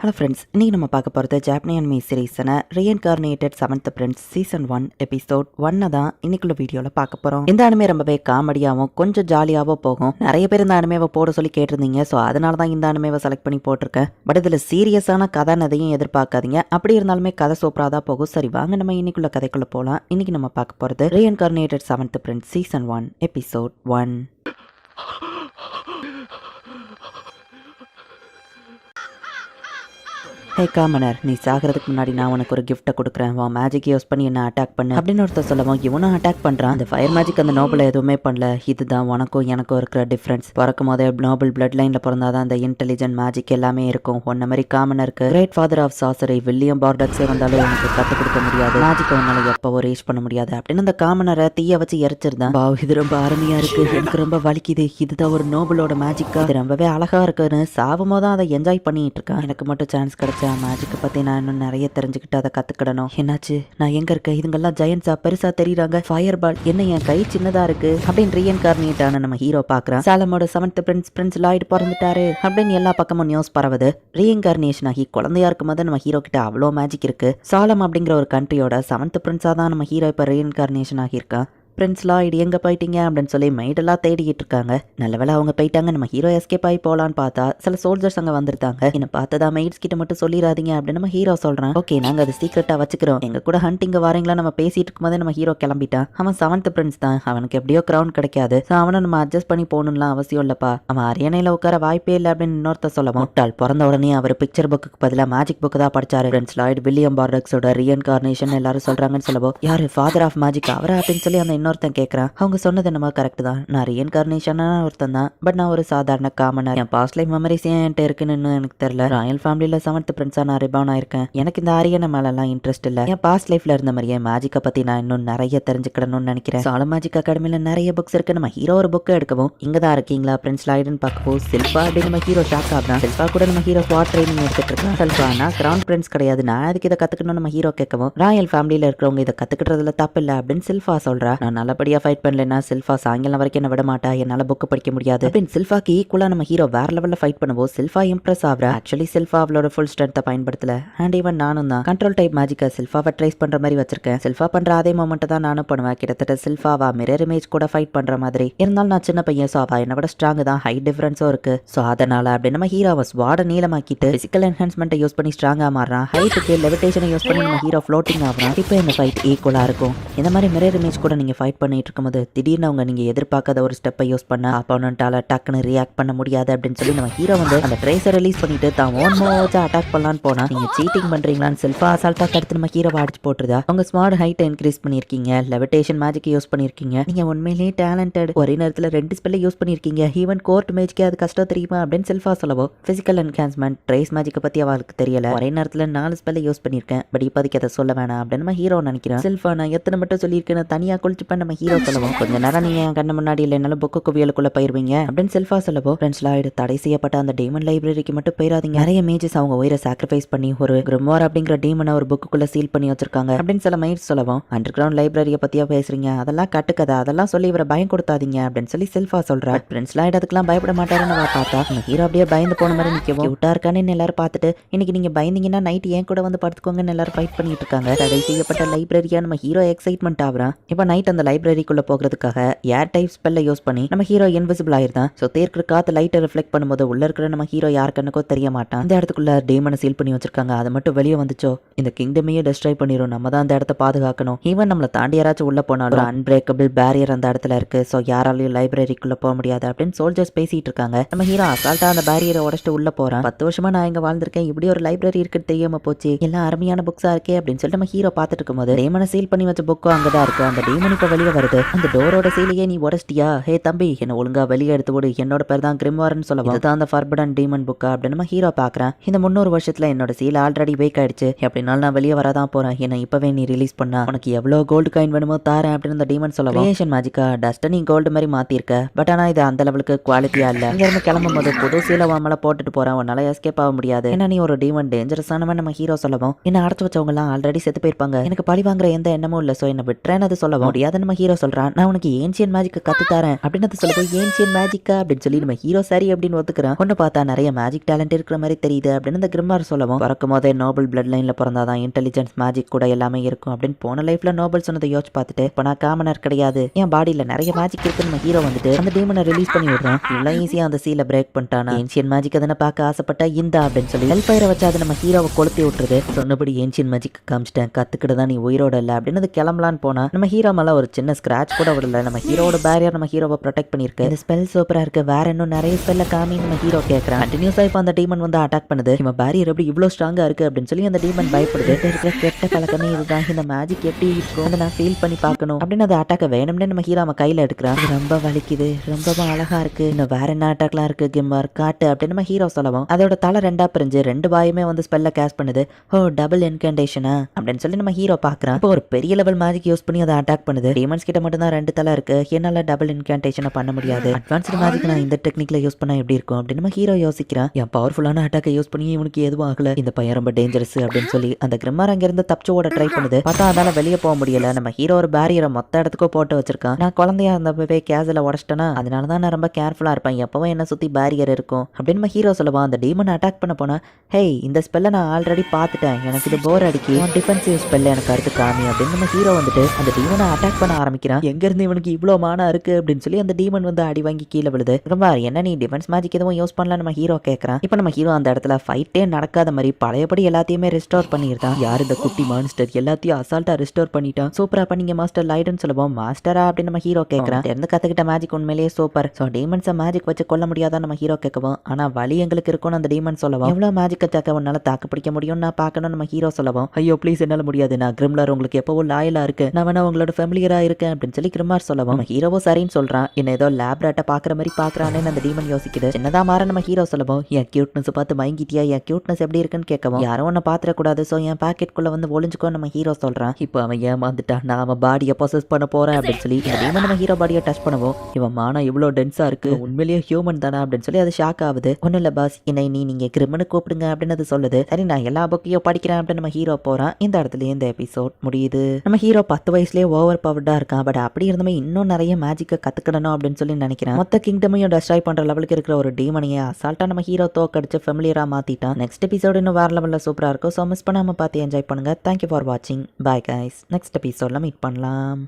Hello friends இன்னைக்கு நம்ம பார்க்க போகிறது ஜாப்பனி மீ சீரீஸான reincarnated seventh prince season one episode ஒன்னை தான் இன்னைக்குள்ள வீடியோவில் பார்க்க போகிறோம் இந்த அனுமே ரொம்பவே காமெடியாகவும் கொஞ்சம் ஜாலியாகவும் போகும். நிறைய பேர் இந்த அனுமேவை போட சொல்லி கேட்டிருந்தீங்க. ஸோ அதனால தான் இந்த அனுமேவை செலக்ட் பண்ணி போட்டிருக்கேன். பட் இதில் சீரியஸான கதை எதையும் எதிர்பார்க்காதீங்க. அப்படி இருந்தாலுமே கதை சூப்பராக தான் போகும். சரி வாங்க நம்ம இன்னைக்குள்ள கதைக்குள்ளே போகலாம் இன்றைக்கி நம்ம பார்க்க போகிறது reincarnated seventh prince season one episode one hey commoner நீ சாகிறதுக்கு முன்னாடி நான் உனக்கு ஒரு கிஃப்ட்டை கொடுக்குறேன். வா மேஜிக் யூஸ் பண்ணி என்ன அட்டாக் பண்ணு. அப்படின்னு ஒருத்தர் சொல்லவும் இவனும் அட்டாக் பண்ணுறான் அந்த ஃபயர் மேஜிக் அந்த நோபல் எதுவுமே பண்ணல. இதுதான் உனக்கும் எனக்கும் இருக்கிற டிஃப்ரென்ஸ் பிறக்கும் போதே நோபல் பிளட் லைனில் பிறந்தாதான் அந்த இன்டெலிஜென்ட் மேஜிக் எல்லாமே இருக்கும். உன்ன மாதிரி காமனருக்கு great father of sorcery William பார்டக்ஸே வந்தாலும் எனக்கு கற்றுக் கொடுக்க முடியாது. மேஜிக் உன்னால எப்போ ரீச் பண்ண முடியாது. அப்படின்னு அந்த காமனரை தீய வச்சு எரிச்சிருந்தேன். பாவ் இது ரொம்ப அருமையாக இருக்கு. எனக்கு ரொம்ப வலிக்குது. இதுதான் ஒரு நோபலோட மேஜிக்கா இது ரொம்பவே அழகா இருக்குன்னு சாவும் போது அதை என்ஜாய் பண்ணிட்டு இருக்கான். எனக்கு மட்டும் சான்ஸ் கிடைச்சா மேஜிக்கை பற்றி நான் இன்னும் நிறைய தெரிஞ்சுக்கிட்டு அதை கற்றுக்கிடணும் என்னாச்சு? நான் எங்கே இருக்கேன்? இதுங்கெல்லாம் ஜெயன்ஸா பெருசாக தெரியுறாங்க. ஃபயர் பால் என்ன என் கை சின்னதாக இருக்கு? அப்படின்னு ரீஎன்கார்னியேட்டான நம்ம ஹீரோ பார்க்குறான். சாலமோட செவன்த் பிரின்ஸ் பிரின்ஸ் லாய்டு பிறந்துட்டாரு. அப்படின்னு எல்லா பக்கமும் நியூஸ் பரவுது. ரீஎன்கார்னியேஷன் ஆகி குழந்தையா இருக்கும் போது நம்ம ஹீரோ கிட்ட அவ்வளோ மேஜிக் இருக்குது சாலம் அப்படிங்கிற ஒரு கண்ட்ரியோட செவன்த் பிரின்ஸாக தான் நம்ம ஹீரோ இப்போ ரீஎன்கார்னேஷன் ஆகியிருக்கான் ஃப்ரெண்ட்ஸ்லாம் இது எங்கே போயிட்டீங்க அப்படின்னு சொல்லி மைடெல்லாம் தேடிக்கிட்டு இருக்காங்க நல்ல வேலை அவங்க போயிட்டாங்க. நம்ம ஹீரோ எஸ்கேப் ஆகி போகலான்னு பார்த்தா சில சோல்ஜர்ஸ் அங்கே வந்திருந்தாங்க என்ன பார்த்ததா மெய்ட்ஸ் கிட்ட மட்டும் சொல்லிடாதீங்க அப்படின்னு நம்ம ஹீரோ சொல்கிறான் ஓகே நாங்கள் அதை சீக்கிரட்டாக வச்சுக்கிறோம். எங்கள் கூட ஹண்டிங்க வரீங்களா? நம்ம பேசிட்டு இருக்கும்போதே நம்ம ஹீரோ கிளம்பிட்டான். அவன் செவன்த் பிரின்ஸ் தான். அவனுக்கு எப்படியோ கிரவுண்ட் கிடைக்காது. ஸோ அவனை நம்ம அட்ஜஸ்ட் பண்ணி போகணும்லாம் அவசியம் இல்லைப்பா. அவன் அரியணையில் உட்கார வாய்ப்பே இல்லை அப்படின்னு இன்னொருத்த சொல்ல முட்டாள் பிறந்த உடனே அவர் பிக்சர் புக்கு பதிலாக மேஜிக் புக்கு தான் படிச்சாரு. பிரின்ஸ் லாய்ட் வில்லியம் பார்டக்ஸோட ரீஎன்கார்னேஷன் எல்லாரும் சொல்கிறாங்கன்னு சொல்லவோ யாரு ஃபாதர் ஆஃப் மேஜிக் அவரா? அப்படின்னு சொல்லி அந்த இன்னொருத்தன் கேட்கறான் அவங்க சொன்னது நம்ம கரெக்ட் தான். நான் ரீஎன்கார்னேஷனான ஒருத்தன் தான். பட் நான் ஒரு சாதாரண காமனர் என் பாஸ்ட் லைஃப் மெமரிஸ் ஏன் என்கிட்ட இருக்குன்னு எனக்கு தெரியல. ராயல் ஃபேமிலியில செவன்த் பிரின்ஸாக நான் ரிபான் ஆயிருக்கேன். எனக்கு இந்த அரியணை மேலெல்லாம் இன்ட்ரெஸ்ட் இல்லை. என் பாஸ்ட் லைஃப்ல இருந்த மாதிரியே மேஜிக்கை பத்தி நான் இன்னும் நிறைய தெரிஞ்சுக்கணும்னு நினைக்கிறேன். சால மேஜிக் அகாடமில நிறைய புக்ஸ் இருக்கு. நம்ம ஹீரோ ஒரு புக்கை எடுக்கவும். இங்கே தான் இருக்கீங்களா? பிரின்ஸ் லாய்டுன்னு பார்க்கவும். சில்பா அப்படின்னு நம்ம ஹீரோ ஷாக் ஆகுறான். சில்பா கூட நம்ம ஹீரோ ஸ்வாட் ட்ரைனிங் எடுத்துட்டு இருக்கேன். சில்பா நான் கிரவுண்ட் பிரின்ஸ் கிடையாது. நான் அதுக்கு இதை கத்துக்கணும் நம்ம ஹீரோ கேட்கவும். ராயல் ஃபேமிலியில இருக்கிறவங்க இதை கத்துக்கிட்டதுல தப்பு இல்லை அப்படின்னு சில்ஃபா சொல்றா. நான் நல்லபடியா ஃபைட் பண்ணலன்னா சில்ஃபா சாயங்காலம் வரைக்கும் என்ன விட மாட்டா. என்னால புக் படிக்க முடியாது. அப்படின்னு சில்ஃபாக்கு ஈக்குவலா நம்ம ஹீரோ வேற லெவலில் ஃபைட் பண்ணுவோம் சில்ஃபா இம்ப்ரெஸ் ஆகிற? ஆக்சுவலி சில்ஃபா அவளோட ஃபுல் ஸ்ட்ரென்த்தை பயன்படுத்தல. அண்ட் ஈவன் நானும் தான். கண்ட்ரோல் டைப் மேஜிக்கை சில்ஃபாவை ட்ரேஸ் பண்ற மாதிரி வச்சிருக்கேன். சில்ஃபா பண்ற அதே மொமெண்ட் தான் நானும் பண்ணுவேன். கிட்டத்தட்ட சில்ஃபாவா மிரர் இமேஜ் கூட ஃபைட் பண்ற மாதிரி. இருந்தாலும் நான் சின்ன பையன் ஸோ அவள் என்னை விட ஸ்ட்ராங் தான். ஹை டிஃபரன்ஸும் இருக்கு. ஸோ அதனால அப்படி நம்ம ஹீரோவை ஸ்வாட நீளமாக்கிட்டு பிசிக்கல் என்ஹான்ஸ்மெண்ட்டை யூஸ் பண்ணி ஸ்ட்ராங்கா மாறுறான். ஹைட்டுக்கு லெவிடேஷனை யூஸ் பண்ணி நம்ம ஹீரோ ஃப்ளோட்டிங் ஆகிறான். இப்போ இந்த ஃபைட் ஈக்குவலாக இருக்கும். இந்த மாதிரி மிரர் இமேஜ் கூட நீங்க ஃபைட் பண்ணிட்டு இருக்கும்போது திடீர்னு அவங்க நீங்க எதிர்பார்க்காத ஒரு ஸ்டெப்பை யூஸ் பண்ண அப்போனன்ட்டால டக்குன்னு ரியாக்ட் பண்ண முடியாது அப்படின்னு சொல்லி நம்ம ஹீரோ வந்து அந்த ட்ரேஸை ரிலீஸ் பண்ணிட்டு தான் ஓன் மோச்சா அட்டாக் பண்ணலான்னு போனா நீங்க சீட்டிங் பண்றீங்களான்னு செல்ஃபா அசால்ட்டாக தடுத்து நம்ம ஹீரோ அடிச்சு போட்டுருதா? உங்க ஸ்மார்ட் ஹைட்டை இன்க்ரீஸ் பண்ணியிருக்கீங்க லெவிடேஷன் மேஜிக் யூஸ் பண்ணிருக்கீங்க. நீங்க உண்மையிலேயே டேலண்டட் ஒரே நேரத்தில் ரெண்டு ஸ்பெல்ல யூஸ் பண்ணிருக்கீங்க. ஈவன் கோர்ட் மேஜிக்கே அது கஷ்டம் தெரியுமா? அப்படின்னு செல்ஃபா சொல்லவோ ஃபிசிக்கல் என்ஹான்ஸ்மெண்ட் ட்ரேஸ் மேஜிக்கை பற்றி அவளுக்கு தெரியல. ஒரே நேரத்தில் நாலு ஸ்பெல்ல யூஸ் பண்ணியிருக்கேன் பட் இப்போதைக்கு அதை சொல்ல வேணாம் அப்படின்னு நம்ம ஹீரோ நினைக்கிறேன். செல்ஃபா நான் எத்தனை மட்டும் சொல்லியிருக்கேன் தனியா குளிச்சுப்பேன் நம்ம ஹீரோ சொல்லவும். கொஞ்ச நேரம் நீங்க என் கண்ணு முன்னாடி இல்லைனாலும் புக்கு குவியலுக்குள்ள போயிருவீங்க. அப்படின்னு செல்ஃபா சொல்லவோ ஃப்ரெண்ட்ஸ் லாய்டு தடை செய்யப்பட்ட அந்த டீமன் லைப்ரரிக்கு மட்டும் போயிடாதீங்க நிறைய மேஜஸ் அவங்க உயிரை சாக்ரிஃபைஸ் பண்ணி ஒரு கிரிமோர் அப்படிங்கிற டீமனை ஒரு புக்குக்குள்ள சீல் பண்ணி வச்சிருக்காங்க. அப்படின்னு சில மைட் சொல்லவும். அண்டர் கிரவுண்ட் லைப்ரரியை பத்தியா பேசுறீங்க? அதெல்லாம் கட்டுக்கதை அதெல்லாம் சொல்லி இவரை பயம் கொடுத்தாதீங்க அப்படின்னு சொல்லி செல்ஃபா சொல்றா. ஃப்ரெண்ட்ஸ் லாய்டு அதுக்கெல்லாம் பயப்பட மாட்டாருன்னு பார்த்தா. நம்ம ஹீரோ அப்படியே பயந்து போன மாதிரி நிற்கவும் விட்டா இருக்கான்னு எல்லாரும் பார்த்துட்டு இன்னைக்கு நீங்க பயந்தீங்கன்னா நைட் ஏன் கூட வந்து படுத்துக்கோங்கன்னு எல்லாரும் ஃபைட் பண்ணிட்டு இருக்காங்க. தடை செய்யப்பட்ட லைப்ரரியா நம்ம ஹீரோ எக்ஸைட்மெண்ட் ஆகுறான். இப்போ நைட் அந்த லைப்ரரிக்குள்ள போகிறதுக்காக ஏர் டைப் ஸ்பெல்ல யூஸ் பண்ணி நம்ம ஹீரோ இன்விசிபிள் ஆயிருந்தான். ஸோ தேர்க்கிற காத்து லைட்டை ரிஃப்ளெக்ட் பண்ணும்போது உள்ள இருக்கிற நம்ம ஹீரோ யார் கண்ணுக்கோ தெரிய மாட்டான் அந்த இடத்துக்குள்ள டேமனை சீல் பண்ணி வச்சிருக்காங்க. அது மட்டும் வெளியே வந்துச்சோ? இந்த கிங்டமையே டெஸ்ட்ராய் பண்ணிடும் நம்ம தான் அந்த இடத்த பாதுகாக்கணும். ஈவன் நம்மளை தாண்டி யாராச்சும் உள்ள போனாலும் அன்பிரேக்கபிள் பேரியர் அந்த இடத்துல இருக்கு. ஸோ யாராலையும் லைப்ரரிக்குள்ள போக முடியாது அப்படின்னு சோல்ஜர்ஸ் பேசிட்டு இருக்காங்க. நம்ம ஹீரோ அசால்ட்டா அந்த பேரியரை உடச்சிட்டு உள்ள போறான். பத்து வருஷமா நான் இங்க வாழ்ந்திருக்கேன். இப்படி ஒரு லைப்ரரி இருக்குன்னு தெரியாம போச்சு. எல்லாம் அருமையான புக்ஸா இருக்கே அப்படின்னு சொல்லிட்டு நம்ம ஹீரோ பார்த்துட்டு இருக்கும்போது டேமனை சீல் பண்ணி வச்ச புக்கும் அங்கதான் இருக்கு. அந்த டேமனுக்கு வெளியே வருது. அந்த டோரோட சீலையே நீ உடச்சிட்டியா? ஹே தம்பி என்ன ஒழுங்கா வெளியே எடுத்து விடு. என்னோட பேர் தான் கிரிம்வார்னு சொல்லுவோம் இதுதான் அந்த ஃபர்படன் டீமன் புக்கா அப்படின்னு நம்ம ஹீரோ பாக்குறேன் இந்த முன்னூறு வருஷத்துல என்னோட சீல ஆல்ரெடி வேக் ஆயிடுச்சு. எப்படினாலும் நான் வெளியே வரதான் போறேன். என்ன இப்பவே நீ ரிலீஸ் பண்ணா. உனக்கு எவ்வளவு கோல்டு காயின் வேணுமோ தாரேன் அப்படின்னு அந்த டீமன் சொல்லுவோம் கிரியேஷன் மேஜிக்கா டஸ்ட் நீ கோல்டு மாதிரி மாத்திருக்க. பட் ஆனா இது அந்த லெவலுக்கு குவாலிட்டியா இல்ல. இங்க இருந்து கிளம்பும் போது புது சீலை வாமல போட்டுட்டு போறேன். உன்னால எஸ்கேப் ஆக முடியாது. ஏன்னா நீ ஒரு டீமன் டேஞ்சரஸானவன் நம்ம ஹீரோ சொல்லவும். என்ன அடைச்சு வச்சவங்க எல்லாம் ஆல்ரெடி செத்து போயிருப்பாங்க. எனக்கு பழி வாங்குற எந்த எண்ணமும் இல்ல. சோ என்ன விட்டுறேன்னு அது சொல்லவும். முடியாத நம்ம ஹீரோ சொல்றான் நான் உனக்கு ஏன்சியன் மேஜிக்கை கத்து தரேன் அப்படின்னு அது சொல்லும்போது ஏன்சியன் மேஜிக்கா அப்படின்னு சொல்லி நம்ம ஹீரோ சரி அப்படின்னு ஒத்துக்கிறான் ஒன்னு பார்த்தா நிறைய மேஜிக் டேலண்ட் இருக்கிற மாதிரி தெரியுது அப்படின்னு இந்த கிரிமார் சொல்லவும் பிறக்கும் போதே நோபல் பிளட் லைன்ல பிறந்தாதான் இன்டெலிஜென்ஸ் மேஜிக் கூட எல்லாமே இருக்கும் அப்படின்னு போன லைஃப்ல நோபல் சொன்னதை யோசிச்சு பார்த்துட்டு இப்போ நான் காமனர் கிடையாது. என் பாடியில நிறைய மேஜிக் இருக்கு நம்ம ஹீரோ வந்துட்டு அந்த டீமனை ரிலீஸ் பண்ணி விடுறான். இவ்வளோ ஈஸியா அந்த சீல பிரேக் பண்ணிட்டானா? ஏன்சியன் மேஜிக் அதனை பார்க்க ஆசைப்பட்டா இந்த அப்படின்னு சொல்லி ஹெல்ப் ஃபயரை வச்சு அதை நம்ம ஹீரோவை கொளுத்தி விட்டுருது. சொன்னபடி ஏன்சியன் மேஜிக் காமிச்சிட்டேன். கத்துக்கிட்டு தான் நீ உயிரோட இல்லை அப்படின்னு அது கிளம்பலான்னு போனா நம்ம ஹீரோ மேல ஒரு சின்ன ஸ்கிராச் கூட விடல. நம்ம ஹீரோட பேரியர் நம்ம ஹீரோவை ப்ரொடெக்ட் பண்ணிருக்கு இந்த ஸ்பெல் சூப்பரா இருக்கு. வேற இன்னும் நிறைய ஸ்பெல்ல காமி நம்ம ஹீரோ கேட்கறான் கண்டினியூஸா இப்போ அந்த டீமன் வந்து அட்டாக் பண்ணுது. இவன் பேரியர் எப்படி இவ்வளோ ஸ்ட்ராங்கா இருக்கு அப்படின்னு சொல்லி அந்த டீமன் பயப்படுது. "கிட்ட இருக்கிற கெட்ட பழக்கமே இதுதான். இந்த மேஜிக் எப்படி இருக்கும் அதை நான் ஃபீல் பண்ணி பார்க்கணும். அப்படின்னு அந்த அட்டாக்கை வேணும்னே நம்ம ஹீரோ அவன் கையில எடுக்கிறான். ரொம்ப வலிக்குது. ரொம்பவும் அழகா இருக்கு. இன்னும் வேற என்ன அட்டாக்லாம் இருக்கு? கிம்மர் காட்டு அப்படின்னு நம்ம ஹீரோ சொல்லவும். அதோட தலை ரெண்டா பிரிஞ்சு ரெண்டு வாயுமே வந்து ஸ்பெல்ல கேஸ் பண்ணுது. ஓ டபுள் என்கண்டேஷனா அப்படின்னு சொல்லி நம்ம ஹீரோ பார்க்கறான். இப்போ ஒரு பெரிய லெவல் மேஜிக் யூஸ் பண்ணி அதை அட்டாக் பண்ணுது. டீமன்ஸ் கிட்ட மட்டும் தான் ரெண்டு தலை இருக்கு. என்னால டபுள் இன்கண்டேஷனை பண்ண முடியாது. அட்வான்ஸ்டு மேஜிக் நான் இந்த டெக்னிக்ல யூஸ் பண்ணா எப்படி இருக்கும்? அப்படின்னு நம்ம ஹீரோ யோசிக்கிறான். என் பவர்ஃபுல்லான அட்டாக்கை யூஸ் பண்ணி இவனுக்கு எதுவும் ஆகல. இந்த பையன் ரொம்ப டேஞ்சரஸ் அப்படின்னு சொல்லி அந்த கிரிமார் அங்கிருந்து தப்பிச்சு ஓட ட்ரை பண்ணுது. பார்த்தா அதால வெளியே போக முடியல. நம்ம ஹீரோ ஒரு பேரியரை மொத்த இடத்துக்கும் போட்டு வச்சிருக்கான். நான் குழந்தையா இருந்தப்பவே கேசல உடச்சிட்டேனா? அதனால தான் நான் ரொம்ப கேர்ஃபுல்லா இருப்பேன். எப்பவும் என்ன சுத்தி பேரியர் இருக்கும். அப்படின்னு நம்ம ஹீரோ சொல்லுவான். அந்த டீமன் அட்டாக் பண்ண போனா ஹேய் இந்த ஸ்பெல்ல நான் ஆல்ரெடி பார்த்துட்டேன். எனக்கு இது போர் அடிக்கி டிஃபென்சிவ் ஸ்பெல்ல எனக்கு அடுத்து காமி. அப்படின்னு நம்ம ஹீரோ வந்துட்டு அந்த டீமனை அட்டாக் பண்ண ஆரம்பிக்கிறான் எங்க இருந்து இவனுக்கு இவ்வளோ மானா இருக்கு அப்படின்னு சொல்லி அந்த டீமன் வந்து அடி வாங்கி கீழே விழுது. ரொம்ப என்ன நீ டிஃபென்ஸ் மேஜிக் எதுவும் யூஸ் பண்ணலாம் நம்ம ஹீரோ கேட்கறான் இப்போ நம்ம ஹீரோ அந்த இடத்துல ஃபைட்டே நடக்காத மாதிரி பழையபடி எல்லாத்தையுமே ரெஸ்டோர் பண்ணியிருந்தான் யார் இந்த குட்டி மான்ஸ்டர் எல்லாத்தையும் அசால்ட்டா ரெஸ்டோர் பண்ணிட்டான். சூப்பரா பண்ணீங்க மாஸ்டர் லைடுன்னு சொல்லுவோம். மாஸ்டரா அப்படின்னு நம்ம ஹீரோ கேட்கறான் இருந்து கத்துக்கிட்ட மேஜிக் உண்மையிலேயே சூப்பர் ஸோ டீமன்ஸை மேஜிக் வச்சு கொல்ல முடியாதான் நம்ம ஹீரோ கேட்கவும் ஆனா வழி எங்களுக்கு இருக்கும்னு அந்த டீமன் சொல்லவும் எவ்வளவு மேஜிக் அட்டாக்க உன்னால தாக்கு பிடிக்க முடியும் நான் பார்க்கணும் நம்ம ஹீரோ சொல்லவும் ஐயோ ப்ளீஸ் என்னால முடியாது. நான் கிரிம்லர் உங்களுக்கு எப்பவும் லாயலா இருக்கு நான் வேணா உங்களோட ஃபேமிலியரா இருக்கேன் அப்படின்னு சொல்லி கிரிமார் சொல்லவும் நம்ம ஹீரோவும் சரின்னு சொல்றான். என்ன ஏதோ லேப் ராட்டை பாக்குற மாதிரி பாக்குறானேன்னு அந்த டீமன் யோசிக்குது. சின்னதா மாற நம்ம ஹீரோ சொல்லவும் என் கியூட்னஸ் பார்த்து மயங்கிட்டியா? என் கியூட்னஸ் எப்படி இருக்குன்னு கேட்கவும் யாரும் பாத்திர கூடாது ஸோ என் பாக்கெட்குள்ள வந்து ஒளிஞ்சுக்கோ நம்ம ஹீரோ சொல்றான். இப்போ அவன் ஏமாந்துட்டான் நான் அவன் பாடியை பொசஸ் பண்ண போறேன் அப்படின்னு சொல்லி இந்த டீமன் நம்ம ஹீரோ பாடியை டச் பண்ணுவோம் இவன் மானம் இவ்வளோ டென்ஸா இருக்கு. உண்மையிலேயே ஹியூமன் தானே? அப்படின்னு சொல்லி அது ஷாக் ஆகுது. ஒன்றும் இல்லை பாஸ் என்னை நீ நீங்க கிரிமனு கூப்பிடுங்க அப்படின்னு அது சொல்லுது. சரி நான் எல்லா புக்கையும் படிக்கிறேன் அப்படின்னு நம்ம ஹீரோ போறான். இந்த இடத்துல இந்த எபிசோட் முடியுது. நம்ம ஹீரோ பத்து வயசுலயே ஓவர் பவர்டா இருக்கான் பட் அப்படி இருந்தமே இன்னும் நிறைய மேஜிக்கை கற்றுக்கணும் அப்படின்னு சொல்லி நினைக்கிறேன். மொத்த கிங்டமையும் டெஸ்ட்ராய் பண்ணுற லெவலுக்கு இருக்கிற ஒரு டீமனையே அசால்ட்டாக நம்ம ஹீரோ தோக்கடிச்சு ஃபெமிலியராக மாற்றிட்டான் நெக்ஸ்ட் எபிசோடு இன்னும் வேறு லெவலில் சூப்பராக இருக்கும். ஸோ மிஸ் பண்ணாமல் பார்த்து என்ஜாய் பண்ணுங்க. தேங்க்யூ ஃபார் வாட்சிங் பாய் கைஸ் நெக்ஸ்ட் எபிசோடில் மீட் பண்ணலாம்.